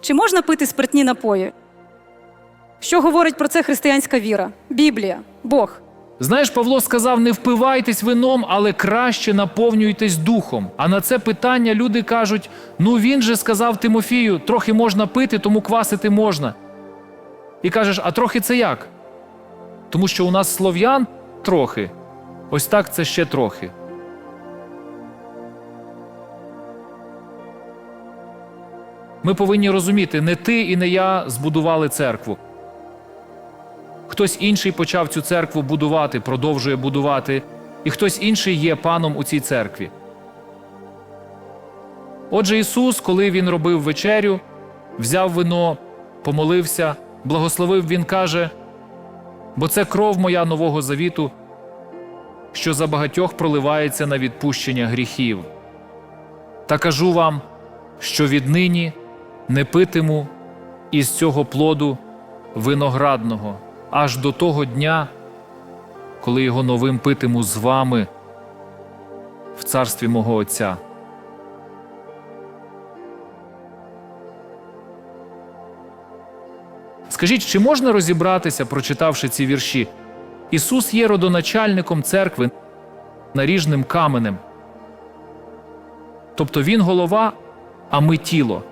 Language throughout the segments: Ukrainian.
Чи можна пити спиртні напої? Що говорить про це християнська віра? Біблія, Бог. Знаєш, Павло сказав: не впивайтесь вином, але краще наповнюйтесь духом. А на це питання люди кажуть: ну він же сказав Тимофію, трохи можна пити, тому квасити можна. І кажеш, а трохи це як? Тому що у нас слов'ян трохи, ось так це ще трохи. Ми повинні розуміти, не ти і не я збудували церкву. Хтось інший почав цю церкву будувати, продовжує будувати, і хтось інший є паном у цій церкві. Отже, Ісус, коли Він робив вечерю, взяв вино, помолився, благословив, Він каже: бо це кров моя нового завіту, що за багатьох проливається на відпущення гріхів. Та кажу вам, що віднині не питиму із цього плоду виноградного аж до того дня, коли його новим питиму з вами в царстві мого Отця. Скажіть, чи можна розібратися, прочитавши ці вірші? Ісус є родоначальником церкви наріжним каменем. Тобто Він голова, а ми тіло.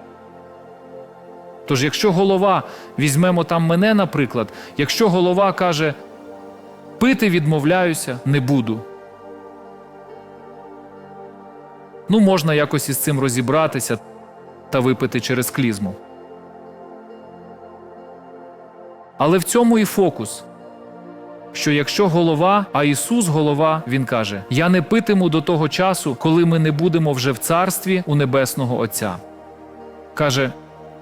Тож, якщо голова, візьмемо там мене, наприклад, якщо голова каже, пити відмовляюся, не буду. Ну, можна якось із цим розібратися та випити через клізму. Але в цьому і фокус. Що якщо голова, а Ісус голова, Він каже: Я не питиму до того часу, коли ми не будемо вже в царстві у Небесного Отця. Каже,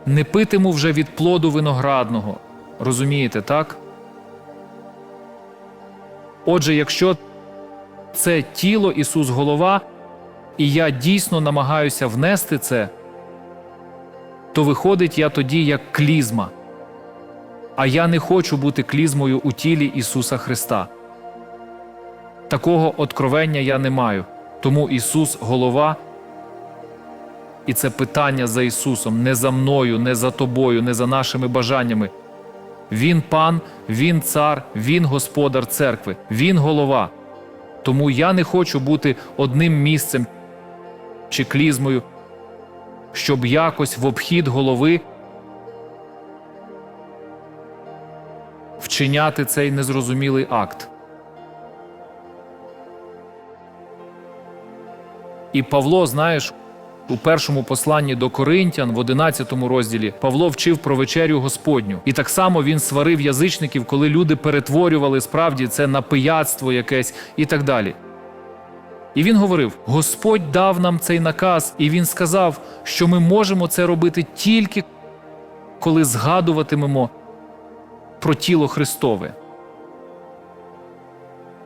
не питиму вже від плоду виноградного. Розумієте, так? Отже, якщо це тіло Ісус голова, і я дійсно намагаюся внести це, то виходить я тоді як клізма. А я не хочу бути клізмою у тілі Ісуса Христа. Такого откровення я не маю. Тому Ісус голова. І це питання за Ісусом, не за мною, не за тобою, не за нашими бажаннями. Він пан, Він цар, Він господар церкви, Він голова. Тому я не хочу бути одним місцем чи клізмою, щоб якось в обхід голови вчиняти цей незрозумілий акт. І Павло, знаєш, у першому посланні до Коринтян, в 11 розділі, Павло вчив про вечерю Господню. І так само він сварив язичників, коли люди перетворювали справді це на пияцтво якесь і так далі. І він говорив: Господь дав нам цей наказ, і він сказав, що ми можемо це робити тільки коли згадуватимемо про тіло Христове.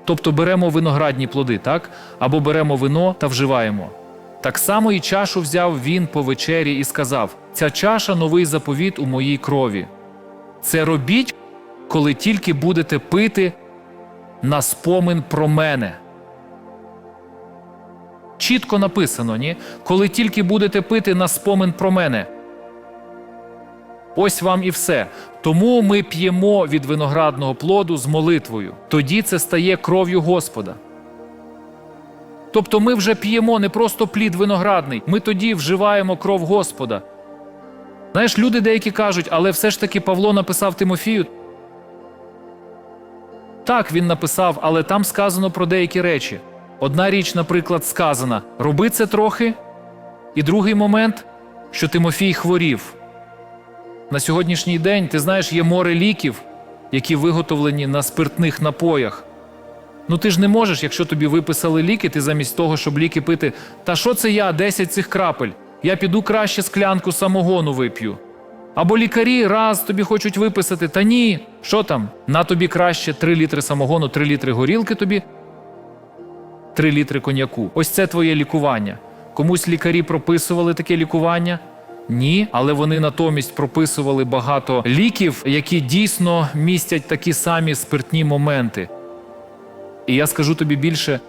Тобто беремо виноградні плоди, так? Або беремо вино та вживаємо. Так само і чашу взяв він по вечері і сказав: Ця чаша новий заповіт у моїй крові. Це робіть, коли тільки будете пити на спомин про мене. Чітко написано, ні? Коли тільки будете пити на спомин про мене. Ось вам і все. Тому ми п'ємо від виноградного плоду з молитвою. Тоді це стає кров'ю Господа. Тобто ми вже п'ємо не просто плід виноградний, ми тоді вживаємо кров Господа. Знаєш, люди деякі кажуть, але все ж таки Павло написав Тимофію. Так, він написав, але там сказано про деякі речі. Одна річ, наприклад, сказана: роби це трохи, і другий момент, що Тимофій хворів. На сьогоднішній день, ти знаєш, є море ліків, які виготовлені на спиртних напоях. Ну ти ж не можеш, якщо тобі виписали ліки, ти замість того, щоб ліки пити. Та що це я, 10 цих крапель? Я піду краще склянку самогону вип'ю. Або лікарі раз тобі хочуть виписати, та ні, що там? На тобі краще 3 літри самогону, 3 літри горілки тобі, 3 літри коньяку. Ось це твоє лікування. Комусь лікарі прописували таке лікування. Ні, але вони натомість прописували багато ліків, які дійсно містять такі самі спиртні моменти. І я скажу тобі більше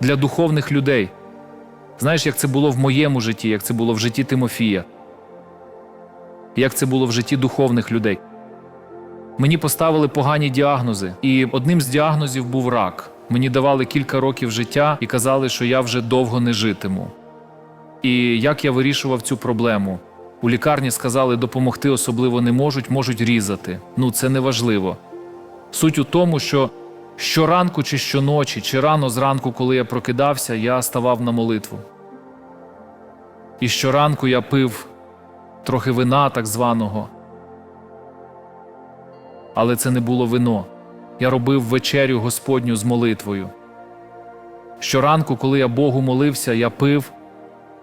для духовних людей. Знаєш, як це було в моєму житті, як це було в житті Тимофія. як це було в житті духовних людей. Мені поставили погані діагнози, і одним з діагнозів був рак. Мені давали кілька років життя і казали, що я вже довго не житиму. І як я вирішував цю проблему? У лікарні сказали, допомогти особливо не можуть, можуть різати. Ну, це не важливо. Суть у тому, що щоранку чи щоночі, чи рано зранку, коли я прокидався, я ставав на молитву. І щоранку я пив трохи вина так званого. Але це не було вино. Я робив вечерю Господню з молитвою. Щоранку, коли я Богу молився, я пив,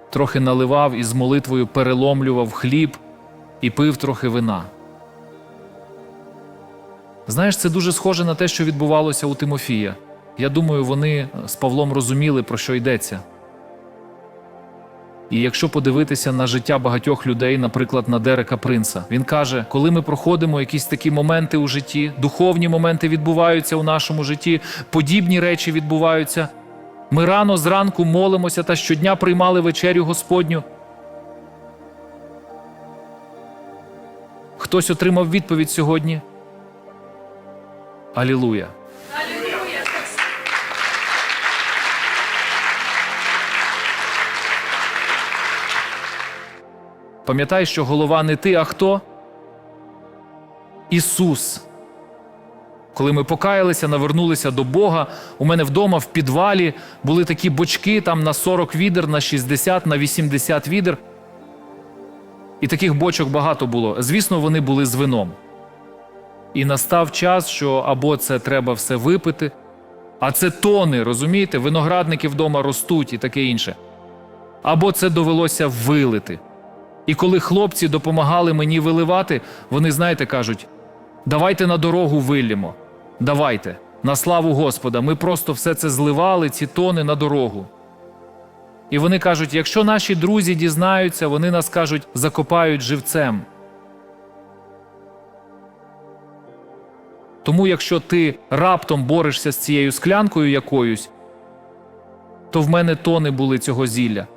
трохи наливав і з молитвою переломлював хліб і пив трохи вина. Знаєш, це дуже схоже на те, що відбувалося у Тимофія. Я думаю, вони з Павлом розуміли, про що йдеться. І якщо подивитися на життя багатьох людей, наприклад, на Дерека Принца, він каже: коли ми проходимо якісь такі моменти у житті, духовні моменти відбуваються у нашому житті, подібні речі відбуваються. Ми рано зранку молимося та щодня приймали вечерю Господню. Хтось отримав відповідь сьогодні. Алілуя. Пам'ятай, що голова не ти, а хто? Ісус. Коли ми покаялися, навернулися до Бога, у мене вдома в підвалі були такі бочки там на 40 відер, на 60, на 80 відер. І таких бочок багато було. Звісно, вони були з вином. І настав час, що або це треба все випити, а це тони, розумієте? Виноградники вдома ростуть і таке інше. Або це довелося вилити. І коли хлопці допомагали мені виливати, вони, знаєте, кажуть: давайте на дорогу виллємо. Давайте, на славу Господа. Ми просто все це зливали, ці тони на дорогу. І вони кажуть: якщо наші друзі дізнаються, вони нас кажуть, закопають живцем. Тому, якщо ти раптом борешся з цією склянкою якоюсь, то в мене тони були цього зілля.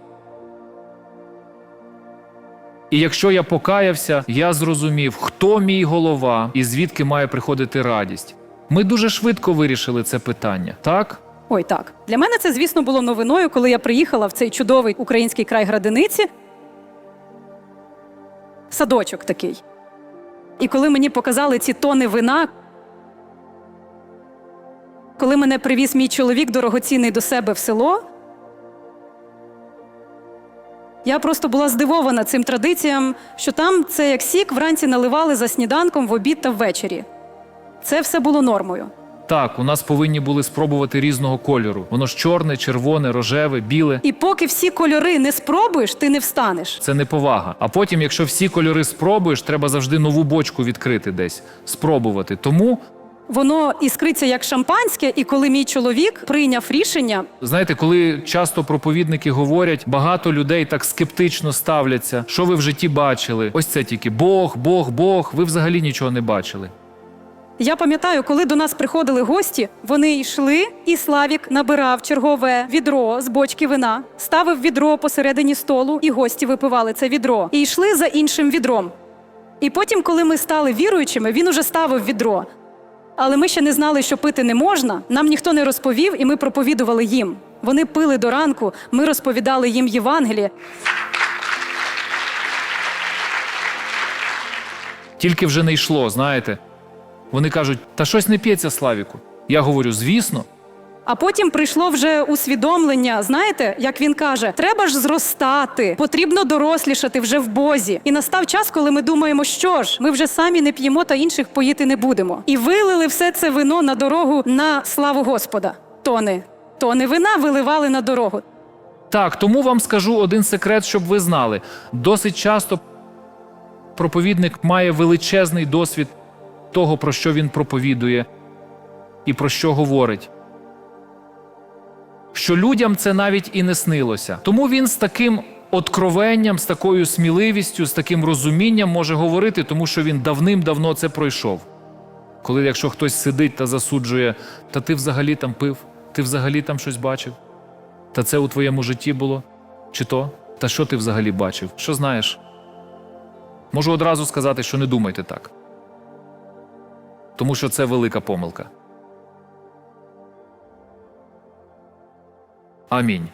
І якщо я покаявся, я зрозумів, хто мій голова і звідки має приходити радість. Ми дуже швидко вирішили це питання, так? Ой, так. Для мене це, звісно, було новиною, коли я приїхала в цей чудовий український край Градиниці. Садочок такий. І коли мені показали ці тони вина, коли мене привіз мій чоловік дорогоцінний до себе в село, я просто була здивована цим традиціям, що там це як сік вранці наливали за сніданком в обід та ввечері. Це все було нормою. Так, у нас повинні були спробувати різного кольору. Воно ж чорне, червоне, рожеве, біле. І поки всі кольори не спробуєш, ти не встанеш. Це неповага. А потім, якщо всі кольори спробуєш, треба завжди нову бочку відкрити десь, спробувати. Тому, Воно іскриться як шампанське, і коли мій чоловік прийняв рішення, знаєте, коли часто проповідники говорять, багато людей так скептично ставляться. Що ви в житті бачили? Ось це тільки Бог, Бог, Бог. Ви взагалі нічого не бачили. я пам'ятаю, коли до нас приходили гості, вони йшли, і Славік набирав чергове відро з бочки вина, ставив відро посередині столу, і гості випивали це відро, і йшли за іншим відром. І потім, коли ми стали віруючими, він уже ставив відро. Але ми ще не знали, що пити не можна. Нам ніхто не розповів, і ми проповідували їм. Вони пили до ранку, ми розповідали їм Євангеліє. Тільки вже не йшло, знаєте. Вони кажуть, та щось не п'ється Славіку. Я говорю, звісно. А потім прийшло вже усвідомлення. Знаєте, як він каже, треба ж зростати, потрібно дорослішати вже в Бозі. І настав час, коли ми думаємо, що ж, ми вже самі не п'ємо та інших поїти не будемо. І вилили все це вино на дорогу на славу Господа. Тони. Тони вина виливали на дорогу. Так, тому вам скажу один секрет, щоб ви знали. Досить часто проповідник має величезний досвід того, про що він проповідує і про що говорить. Що людям це навіть і не снилося. Тому він з таким откровенням, з такою сміливістю, з таким розумінням може говорити, тому що він давним-давно це пройшов. Коли якщо хтось сидить та засуджує, та ти взагалі там пив, ти взагалі там щось бачив. Та це у твоєму житті було? Чи то? Та що ти взагалі бачив? Що знаєш? Можу одразу сказати, що не думайте так. Тому що це велика помилка. Амінь.